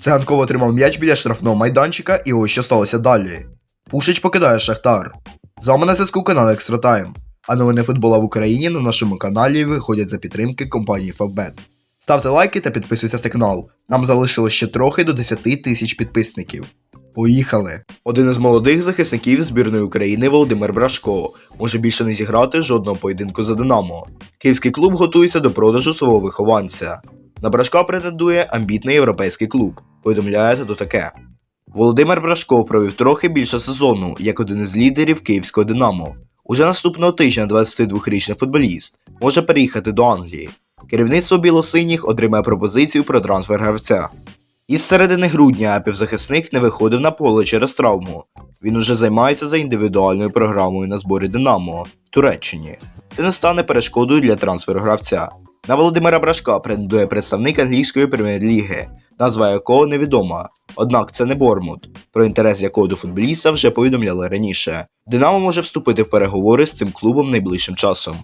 Циганков отримав м'яч біля штрафного майданчика і ось що сталося далі. Пушич покидає Шахтар. З вами на зв'язку канал Time. А новини футбола в Україні на нашому каналі виходять за підтримки компанії Favbet. Ставте лайки та підписуйтесь на канал. Нам залишилось ще трохи до 10 тисяч підписників. Поїхали! Один із молодих захисників збірної України Володимир Брашко може більше не зіграти жодного поєдинку за Динамо. Київський клуб готується до продажу свого вихованця. На Брашка претендує амбітний європейський клуб, повідомляє то таке. Володимир Брашко провів трохи більше сезону як один із лідерів київського Динамо. Уже наступного тижня 22-річний футболіст може переїхати до Англії. Керівництво білосиніх отримає пропозицію про трансфер гравця. Із середини грудня півзахисник не виходив на поле через травму. Він уже займається за індивідуальною програмою на зборі Динамо в Туреччині. Це не стане перешкодою для трансферу гравця. На Володимира Брашка претендує представник англійської прем'єр-ліги, назва якого невідома. Однак це не Бормут, про інтерес якого до футболіста вже повідомляли раніше. Динамо може вступити в переговори з цим клубом найближчим часом.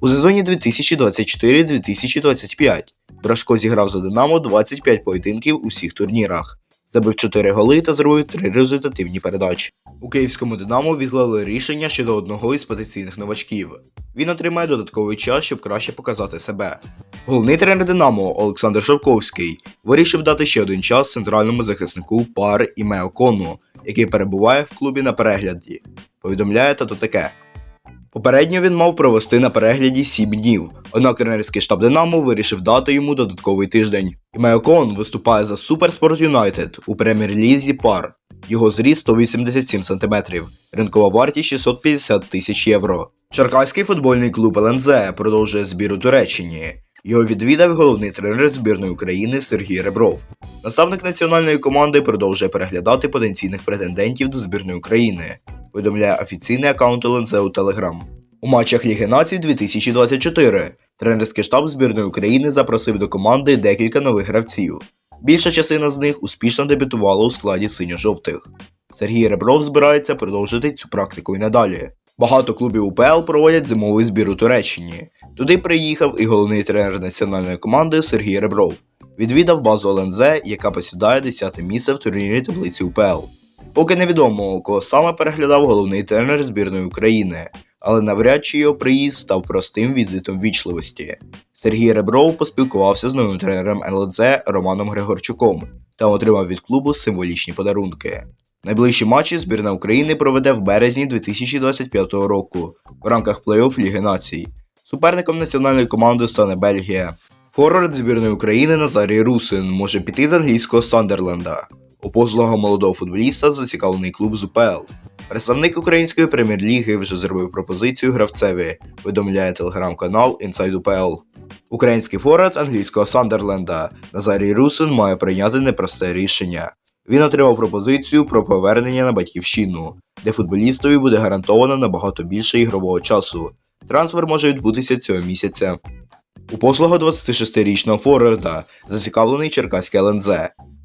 У сезоні 2024-2025 Брашко зіграв за Динамо 25 поєдинків у всіх турнірах, забив 4 голи та зробив 3 результативні передачі. У київському Динамо відклали рішення щодо одного із потенційних новачків. Він отримає додатковий час, щоб краще показати себе. Головний тренер Динамо Олександр Шовковський вирішив дати ще один час центральному захиснику пар Імео Кону, який перебуває в клубі на перегляді. Повідомляє тато таке. Попередньо він мав провести на перегляді 7 днів, однак тренерський штаб Динамо вирішив дати йому додатковий тиждень. Імео Кон виступає за Суперспорт Юнайтед у прем'єр-лізі пар. Його зріст 187 см, ринкова вартість 650 тисяч євро. Черкаський футбольний клуб ЛНЗ продовжує збір у Туреччині. Його відвідав головний тренер збірної України Сергій Ребров. Наставник національної команди продовжує переглядати потенційних претендентів до збірної України. Повідомляє офіційний аккаунт ЛНЗ у Телеграм. У матчах Ліги націй 2024 тренерський штаб збірної України запросив до команди декілька нових гравців. Більша частина з них успішно дебютувала у складі синьо-жовтих. Сергій Ребров збирається продовжити цю практику і надалі. Багато клубів УПЛ проводять зимовий збір у Туреччині. Туди приїхав і головний тренер національної команди Сергій Ребров. Відвідав базу ЛНЗ, яка посідає 10 місце в турнірі таблиці УПЛ. Поки невідомо, кого саме переглядав головний тренер збірної України, але навряд чи його приїзд став простим візитом вічливості. Сергій Ребров поспілкувався з новим тренером НЛЗ Романом Григорчуком та отримав від клубу символічні подарунки. Найближчі матчі збірна України проведе в березні 2025 року в рамках плей-офф Ліги націй. Суперником національної команди стане Бельгія. Форвард збірної України Назарій Русин може піти з англійського Сандерленда. У послугах молодого футболіста зацікавлений клуб з УПЛ. Представник української прем'єр-ліги вже зробив пропозицію гравцеві, повідомляє телеграм-канал Inside UPL. Український форвард англійського Сандерленда Назарій Русин має прийняти непросте рішення. Він отримав пропозицію про повернення на батьківщину, де футболістові буде гарантовано набагато більше ігрового часу. Трансфер може відбутися цього місяця. У послугу 26-річного форварда зацікавлений Черкаський ЛНЗ.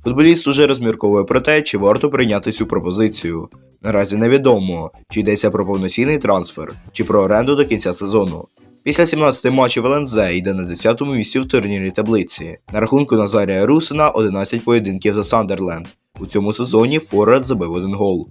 Футболіст уже розмірковує про те, чи варто прийняти цю пропозицію. Наразі невідомо, чи йдеться про повноцінний трансфер, чи про оренду до кінця сезону. Після 17 матчів ЛНЗ йде на 10-му місці в турнірній таблиці. На рахунку Назарія Русина 11 поєдинків за Сандерленд. У цьому сезоні Форвард забив один гол.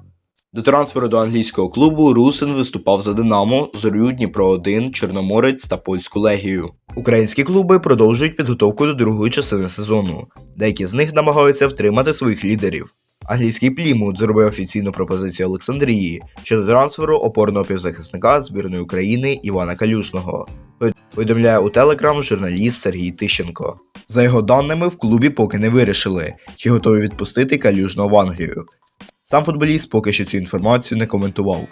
До трансферу до англійського клубу Русин виступав за Динамо, Зорю, Дніпро 1, Чорноморець та польську легію. Українські клуби продовжують підготовку до другої частини сезону. Деякі з них намагаються втримати своїх лідерів. Англійський Плімут зробив офіційну пропозицію Олександрії щодо трансферу опорного півзахисника збірної України Івана Калюшного. Повідомляє у Телеграм журналіст Сергій Тищенко. За його даними, в клубі поки не вирішили, чи готові відпустити Калюжного в Англію. Сам футболіст поки що цю інформацію не коментував.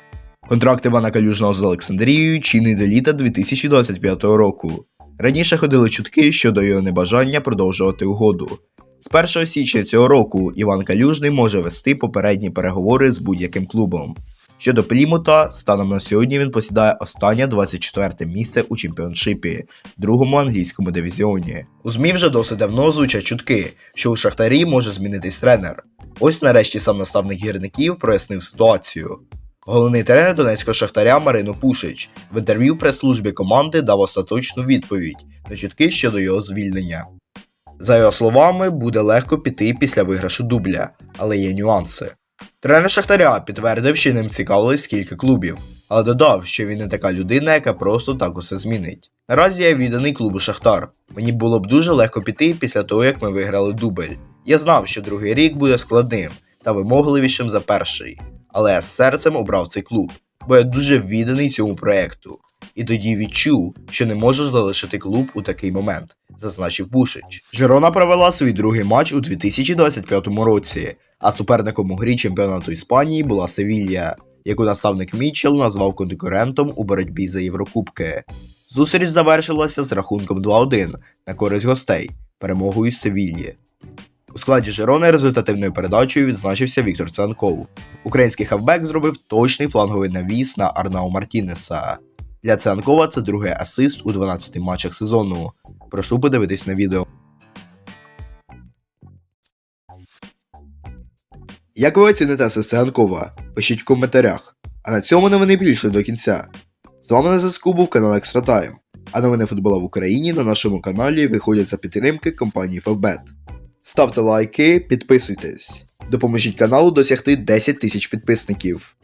Контракт Івана Калюжного з Олександрією чинний до літа 2025 року. Раніше ходили чутки щодо його небажання продовжувати угоду. З 1 січня цього року Іван Калюжний може вести попередні переговори з будь-яким клубом. Щодо Плімута, станом на сьогодні він посідає останнє 24 місце у чемпіоншипі, другому англійському дивізіоні. У ЗМІ вже досить давно звучать чутки, що у Шахтарі може змінитись тренер. Ось нарешті сам наставник гірників прояснив ситуацію. Головний тренер донецького шахтаря Марину Пушич в інтерв'ю прес-службі команди дав остаточну відповідь на чутки щодо його звільнення. За його словами, буде легко піти після виграшу дубля, але є нюанси. Тренер Шахтаря підтвердив, що ним цікавились кілька клубів, але додав, що він не така людина, яка просто так усе змінить. Наразі я відданий клубу Шахтар. Мені було б дуже легко піти після того, як ми виграли дубль. Я знав, що другий рік буде складним та вимогливішим за перший, але я з серцем обрав цей клуб, бо я дуже відданий цьому проекту. І тоді відчув, що не можу залишити клуб у такий момент, зазначив Бушич. Жирона провела свій другий матч у 2025 році, а суперником у грі чемпіонату Іспанії була Севілья, яку наставник Мітчелл назвав конкурентом у боротьбі за Єврокубки. Зустріч завершилася з рахунком 2-1 на користь гостей, перемогою Севільї. У складі Жирони результативною передачею відзначився Віктор Цанков. Український хавбек зробив точний фланговий навіс на Арнау Мартінеса. Для Цанкова це другий асист у 12 матчах сезону. Прошу подивитись на відео. Як ви оціните асист Цанкова? Пишіть в коментарях. А на цьому новини більше до кінця. З вами на зв'язку був канал Time. А новини футбола в Україні на нашому каналі виходять за підтримки компанії Favbet. Ставте лайки, підписуйтесь. Допоможіть каналу досягти 10 тисяч підписників.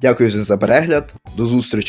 Дякую за перегляд, до зустрічі!